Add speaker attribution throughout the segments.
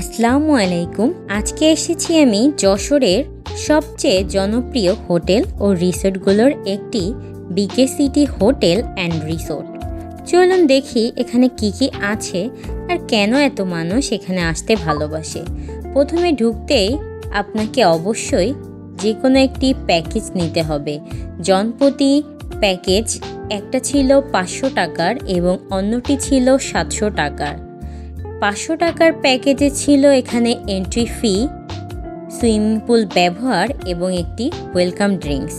Speaker 1: আসসালামু আলাইকুম। আজকে এসেছি আমি যশোরের সবচেয়ে জনপ্রিয় হোটেল ও রিসোর্টগুলোর একটি BK city hotel and resort. চলুন দেখি এখানে কি কি আছে আর কেন এত মানুষ এখানে আসতে ভালোবাসে। প্রথমে ঢুকতেই আপনাকে অবশ্যই যে কোনো একটি প্যাকেজ নিতে হবে। জনপ্রতি প্যাকেজ একটা ছিল পাঁচশো টাকার এবং অন্যটি ছিল সাতশো টাকার। পাঁচশো টাকার প্যাকেজে ছিল এখানে এন্ট্রি ফি সুইমিং পুল ব্যবহার এবং একটি ওয়েলকাম ড্রিঙ্কস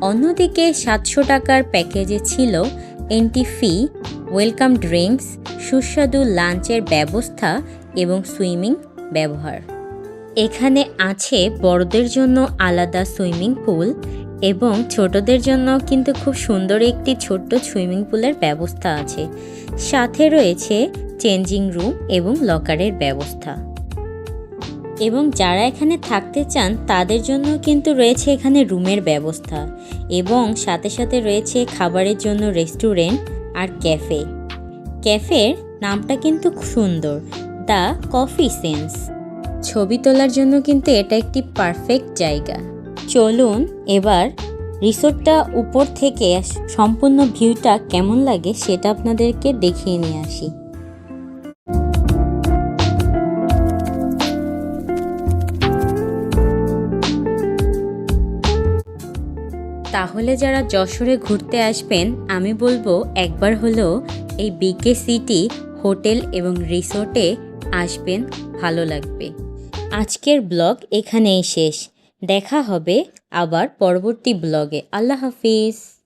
Speaker 1: অন্যদিকে সাতশো টাকার প্যাকেজে ছিল এন্ট্রি ফি ওয়েলকাম ড্রিঙ্কস সুস্বাদু লাঞ্চের ব্যবস্থা এবং সুইমিং ব্যবহার। এখানে আছে বড়দের জন্য আলাদা সুইমিং পুল এবং ছোটদের জন্য কিন্তু খুব সুন্দর একটি ছোট্ট সুইমিং পুলের ব্যবস্থা আছে। সাথে রয়েছে চেঞ্জিং রুম এবং লকারের ব্যবস্থা। এবং যারা এখানে থাকতে চান, তাদের জন্য কিন্তু রয়েছে এখানে রুমের ব্যবস্থা এবং সাথে সাথে রয়েছে খাবারের জন্য রেস্টুরেন্ট আর ক্যাফে। ক্যাফের নামটা কিন্তু সুন্দর, দ্য কফি সেন্স। ছবি তোলার জন্য কিন্তু এটা একটি পারফেক্ট জায়গা। চলুন এবার রিসোর্টটা উপর থেকে সম্পূর্ণ ভিউটা কেমন লাগে সেটা আপনাদেরকে দেখিয়ে নিয়ে আসি। তাহলে যারা যশোরে ঘুরতে আসবেন, আমি বলব একবার হলেও এই বিকে সিটি হোটেল এবং রিসোর্টে আসবেন, ভালো লাগবে। আজকের ব্লগ এখানেই শেষ। দেখা হবে আবার পরবর্তী ব্লগে। আল্লাহ হাফিজ।